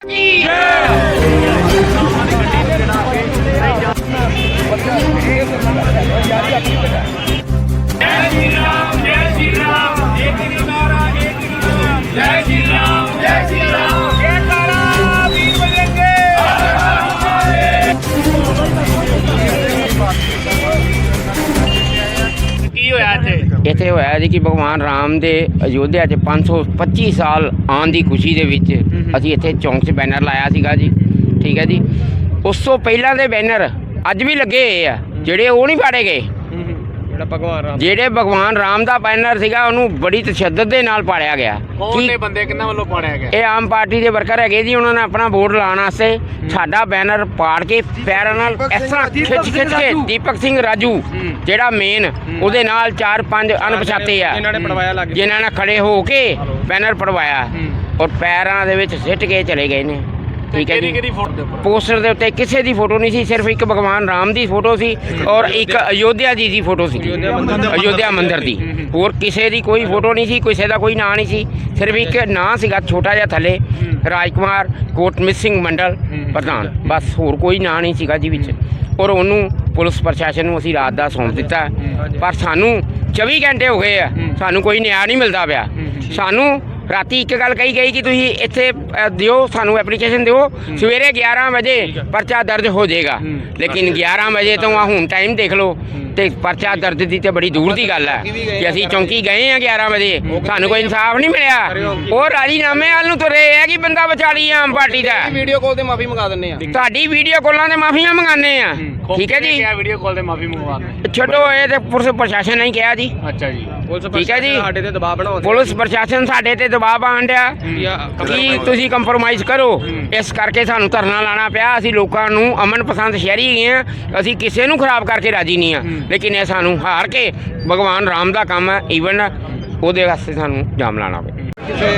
ਕੀ ਹੋਇਆ ਇੱਥੇ ਇੱਥੇ ਹੋਇਆ ਜੀ ਕਿ ਭਗਵਾਨ ਰਾਮ ਦੇ ਅਯੋਧਿਆ 'ਚ 525 ਸਾਲ ਆਉਣ ਦੀ ਖੁਸ਼ੀ ਦੇ ਵਿੱਚ ਅਸੀਂ ਇੱਥੇ ਚੌਂਕ 'ਚ ਬੈਨਰ ਲਾਇਆ ਸੀਗਾ ਜੀ ਠੀਕ ਹੈ ਜੀ। ਉਸ ਤੋਂ ਪਹਿਲਾਂ ਦੇ ਬੈਨਰ ਅੱਜ ਵੀ ਲੱਗੇ ਹੋਏ ਆ ਜਿਹੜੇ ਉਹ ਨਹੀਂ ਪਾੜੇ ਗਏ। ਜਿਹੜਾ ਭਗਵਾਨ ਰਾਮ ਜਿਹੜੇ ਭਗਵਾਨ ਰਾਮ ਦਾ ਬੈਨਰ ਸੀਗਾ ਉਹਨੂੰ ਬੜੀ ਤਸ਼ੱਦਦ ਦੇ ਨਾਲ ਪਾੜਿਆ ਗਿਆ। ਕੌਣ ਨੇ ਬੰਦੇ ਕਿੰਨਾ ਵੱਲੋਂ ਪਾੜਿਆ ਗਿਆ? ਇਹ ਆਮ ਪਾਰਟੀ ਦੇ ਵਰਕਰ ਹੈਗੇ ਜੀ ਉਹਨਾਂ ਨੇ ਆਪਣਾ ਵੋਟ ਲਾਉਣ ਵਾਸਤੇ ਸਾਡਾ ਬੈਨਰ ਪਾੜ ਕੇ ਪੈਰਾਂ ਨਾਲ ਇਸ ਤਰ੍ਹਾਂ ਖਿੱਚ ਖਿੱਚ ਕੇ ਦੀਪਕ ਸਿੰਘ ਰਾਜੂ। ਜਿਹੜਾ ਮੇਨ ਉਹਦੇ ਨਾਲ ਚਾਰ ਪੰਜ ਅਣਪਛਾਤੇ ਆ। ਇਹਨਾਂ ਨੇ ਪੜਵਾਇਆ ਲੱਗ ਜਿਨ੍ਹਾਂ ਨੇ ਖੜੇ ਹੋ ਕੇ ਬੈਨਰ ਪੜਵਾਇਆ। ਔਰ ਪੈਰਾਂ ਦੇ ਵਿੱਚ ਸਿੱਟ ਕੇ ਚਲੇ ਗਏ ਨੇ। ਠੀਕ ਹੈ ਕਿਹੜੀ ਜੀ। ਕਿਹੜੀ ਫੋਟੋ ਦੇ ਉੱਪਰ? ਪੋਸਟਰ ਦੇ ਉੱਤੇ ਕਿਸੇ ਦੀ ਫੋਟੋ ਨਹੀਂ ਸੀ ਸਿਰਫ ਇੱਕ ਭਗਵਾਨ ਰਾਮ ਦੀ ਫੋਟੋ ਸੀ ਔਰ ਇੱਕ ਅਯੋਧਿਆ ਜੀ ਦੀ ਫੋਟੋ ਸੀ। ਅਯੋਧਿਆ ਮੰਦਿਰ ਦੀ ਹੋਰ ਕਿਸੇ ਦੀ ਕੋਈ ਫੋਟੋ ਨਹੀਂ ਸੀ ਕਿਸੇ ਦਾ ਕੋਈ ਨਾਂ ਨਹੀਂ ਸੀ। ਸਿਰਫ ਇੱਕ ਨਾਂ ਸੀਗਾ ਛੋਟਾ ਜਿਹਾ ਥੱਲੇ ਰਾਜਕੁਮਾਰ ਕੋਟਮਿਤ ਸਿੰਘ ਮੰਡਲ ਪ੍ਰਧਾਨ। ਬਸ ਹੋਰ ਕੋਈ ਨਾਂ ਨਹੀਂ ਸੀਗਾ ਜੀ ਵਿੱਚ। ਔਰ ਉਹਨੂੰ ਪੁਲਿਸ ਪ੍ਰਸ਼ਾਸਨ ਨੂੰ ਅਸੀਂ ਰਾਤ ਦਾ ਸੌਂਪ ਦਿੱਤਾ। ਪਰ ਸਾਨੂੰ 24 ਘੰਟੇ ਹੋ ਗਏ ਆ। ਸਾਨੂੰ ਕੋਈ ਨਿਆਂ ਨਹੀਂ ਮਿਲਦਾ ਪਿਆ। ਸਾਨੂੰ ਰਾਤੀ ਇੱਕ ਗੱਲ ਕਹੀ ਗਈ ਕਿ ਤੁਸੀਂ ਇੱਥੇ ਅ, ਦਿਓ ਸਾਨੂੰ ਐਪਲੀਕੇਸ਼ਨ ਦਿਓ। ਸਵੇਰੇ 11 ਵਜੇ ਪਰਚਾ ਦਰਜ ਹੋ ਜਾਏਗਾ। ਲੇਕਿਨ 11 ਵਜੇ ਤੋਂ ਆ ਹੁਣ ਟਾਈਮ ਦੇਖ ਲਓ ਤੇ ਪਰਚਾ ਦਰਜ ਦੀ ਤੇ ਬੜੀ ਦੂਰ ਦੀ ਗੱਲ ਹੈ ਕਿ ਅਸੀਂ ਚੌਂਕੀ ਗਏ ਆ 11 ਵਜੇ। ਸਾਨੂੰ ਕੋਈ ਇਨਸਾਫ ਨਹੀਂ ਮਿਲਿਆ। ਉਹ ਰਾਜੀਨਾਮੇ ਵੱਲ ਨੂੰ ਤੁਰੇ ਆ ਕਿ ਬੰਦਾ ਬਚਾ ਲਈ ਆਮ ਪਾਰਟੀ ਦਾ। ਵੀਡੀਓ ਕਾਲ ਤੇ ਮਾਫੀ ਮੰਗਾ ਦਿੰਨੇ ਆ। ਤੁਹਾਡੀ ਵੀਡੀਓ ਕਾਲਾਂ ਤੇ ਮਾਫੀਆਂ ਮੰਗਾਨੇ ਆ। ਠੀਕ ਹੈ ਜੀ। ਵੀਡੀਓ ਕਾਲ ਤੇ ਮਾਫੀ ਮੰਗਵਾ ਦੇ ਛੱਡੋ ਇਹ ਤੇ ਪੁਲਿਸ ਪ੍ਰਸ਼ਾਸਨ ਨੇ ਹੀ ਕਿਹਾ ਜੀ। ਅੱਛਾ ਜੀ। ਪੁਲਿਸ ਠੀਕ ਹੈ ਜੀ। ਪ੍ਰਸ਼ਾਸਨ ਸਾਡੇ ਤੇ ਦਬਾਅ ਬਣਾਉਂਦੇ ਪੁਲਿਸ ਪ੍ਰਸ਼ਾਸਨ ਸਾਡੇ ਤੇ ਦਬਾਅ ਪਾਉਣ ਡਿਆ। ਕਿ ਤੁਸੀਂ ਕੰਪਰੋਮਾਈਜ਼ ਕਰੋ? ਇਸ ਕਰਕੇ ਸਾਨੂੰ ਧਰਨਾ ਲਾਣਾ ਪਿਆ। ਅਸੀਂ ਲੋਕਾਂ ਨੂੰ ਅਮਨ ਪਸੰਦ ਸ਼ਹਿਰੀ ਹੈਗੇ ਆ ਅਸੀਂ ਕਿਸੇ ਨੂੰ ਖਰਾਬ ਕਰਕੇ ਰਾਜੀ ਨਹੀਂ ਆ ਲੇਕਿਨ ਇਹ ਸਾਨੂੰ ਹਾਰ ਕੇ ਭਗਵਾਨ ਰਾਮ ਦਾ ਕੰਮ ਹੈ। ਈਵਨ ਉਹਦੇ ਵਾਸਤੇ ਸਾਨੂੰ ਜਾਮ ਲਾਣਾ ਪਿਆ। ਕਿਸੇ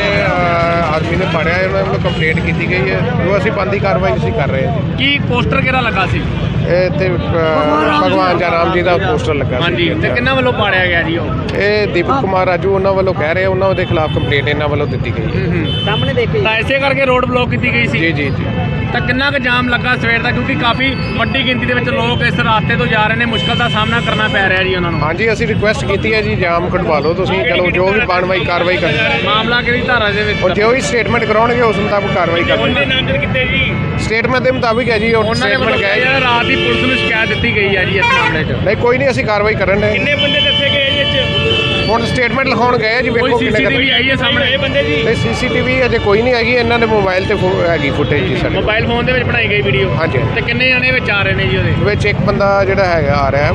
ਆਦਮੀ ਨੇ ਪੜਿਆ ਹੈ ਉਹਨਾਂ ਵੱਲੋਂ ਕੰਪਲੇਂਟ ਕੀਤੀ ਗਈ ਹੈ। ਜੋ ਅਸੀਂ ਬੰਦੀ ਕਾਰਵਾਈ ਅਸੀਂ ਕਰ ਰਹੇ ਹਾਂ ਕੀ ਪੋਸਟਰ ਕਿਹੜਾ ਲੱਗਾ ਸੀ? ਇਹ ਤੇ ਅਹ, ਭਗਵਾਨ ਜੀ ਰਾਮ ਜੀ ਦਾ ਪੋਸਟਰ ਲੱਗਾ ਸੀ। ਹਾਂਜੀ ਤੇ ਕਿੰਨਾ ਵੱਲੋਂ ਪਾੜਿਆ ਗਿਆ ਜੀ ਉਹ? ਇਹ ਦੀਪਕ ਕੁਮਾਰ ਰਾਜੂ ਉਹਨਾਂ ਵੱਲੋਂ ਕਹਿ ਰਹੇ ਉਹਨਾਂ ਦੇ ਖਿਲਾਫ ਕੰਪਲੇਂਟ ਇਹਨਾਂ ਵੱਲੋਂ ਦਿੱਤੀ ਗਈ ਹੈ। ਤਾਂ ਇਸੇ ਕਰਕੇ ਰੋਡ ਬਲੌਕ ਕੀਤੀ ਗਈ ਸੀ? ਜੀ ਜੀ ਜੀ। ਤਾਂ ਕਿੰਨਾ ਕੁ ਜਾਮ ਲੱਗਾ ਸਵੇਰ ਦਾ? ਕਿਉਂਕਿ ਕਾਫੀ ਵੱਡੀ ਗਿਣਤੀ ਦੇ ਵਿੱਚ ਲੋਕ ਇਸ ਰਾਸਤੇ ਤੋਂ ਜਾ ਰਹੇ ਨੇ ਮੁਸ਼ਕਲ ਦਾ ਸਾਹਮਣਾ ਕਰਨਾ ਪੈ ਰਿਹਾ ਜੀ ਉਹਨਾਂ ਨੂੰ। ਹਾਂਜੀ ਅਸੀਂ ਰਿਕੁਐਸਟ ਕੀਤੀ ਹੈ ਜੀ ਜਾਮ ਕਢਵਾ ਲਓ ਤੁਸੀਂ। ਚਲੋ ਜੋ ਵੀ ਬਣਵਾਈ ਕਾਰਵਾਈ ਕਰ ਮਾਮਲਾ ਕਿਹੜੀ ਧਾਰਾ ਦੇ ਵਿੱਚ ਜੋ ਵੀ ਸਟੇਟਮੈਂਟ ਕਰਾਉਣਗੇ ਉਸ ਮੁਤਾਬਕ ਕਾਰਵਾਈ ਉਹਨੇ ਕਰਾਂਗੇ ਨਾਂਦਰ ਕਿਤੇ ਜੀ? ਸਟੇਟਮੈਂਟ ਦੇ ਮੁਤਾਬਕ ਹੈ ਜੀ ਉਹ ਉਹਨਾਂ ਨੇ ਗਏ ਕਿਹਾ ਰਾਤ ਦੀ ਪੁਲਿਸ ਨੂੰ ਸ਼ਿਕਾਇਤ ਦਿੱਤੀ ਗਈ ਹੈ ਜੀ ਇਸ ਮਾਮਲੇ 'ਚ। ਨਹੀਂ ਕੋਈ ਨਹੀਂ ਅਸੀਂ ਕਾਰਵਾਈ ਕਰਨ ਦੇ। ਕਿੰਨੇ ਬੰਦੇ ਦੱਸੇ ਗਏ ਜੀ ਇੱਥੇ ਹੁਣ ਸਟੇਟਮੈਂਟ ਲਿਖਾਉਣ ਗਏ ਆ ਜੀ ਕੋਈ ਵੇਖੋ ਕਿੰਨੇ ਸੀਸੀਟੀਵੀ ਆਈ ਹੈ ਸਾਹਮਣੇ? ਇਹ ਬੰਦੇ ਜੀ। ਤੇ ਸੀਸੀਟੀਵੀ ਅਜੇ ਕੋਈ ਨਹੀਂ ਹੈਗੀ ਇਹਨਾਂ ਦੇ ਮੋਬਾਈਲ ਤੇ ਫੋ- ਹੈਗੀ ਫੁਟੇਜ ਜੀ ਸਾਡੇ। ਮੋਬਾਈਲ ਫੋਨ ਦੇ ਵਿੱਚ ਬਣਾਈ ਗਈ ਵੀਡੀਓ ਹਾਂਜੀ। ਤੇ ਕਿੰਨੇ ਜਣੇ ਵਿੱਚ ਆ ਰਹੇ ਨੇ ਜੀ ਉਹਦੇ? ਵਿੱਚ ਇੱਕ ਬੰਦਾ ਜਿਹੜਾ ਹੈਗਾ ਆ ਰਿਹਾ। ਹੈ,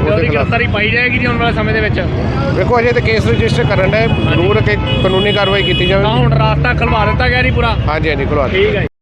ਉਹਦੇ ਉਹਦੀ ਖਿਲਾਫ ਗ੍ਰਿਫਤਾਰੀ ਪਾਈ ਜਾਏਗੀ ਜੀ ਆਉਣ ਵਾਲੇ ਸਮੇਂ ਦੇ ਵਿੱਚ ਵੇਖੋ ਅਜੇ ਤੇ ਕੇਸ ਰਜਿਸਟਰ ਕਰਨ ਦਾ ਜ਼ਰੂਰ ਕਿ ਕਾਨੂੰਨੀ ਕਾਰਵਾਈ ਕੀਤੀ ਤਾਂ ਜਾਵੇ ਹੁਣ ਰਾਸਤਾ ਖਲਵਾ ਦਿੱਤਾ ਗਿਆ ਜੀ ਪੂਰਾ ਹਾਂਜੀ ਹਾਂਜੀ ਖਲਵਾ ਦਿਓ। ਠੀਕ ਹੈ ਜੀ।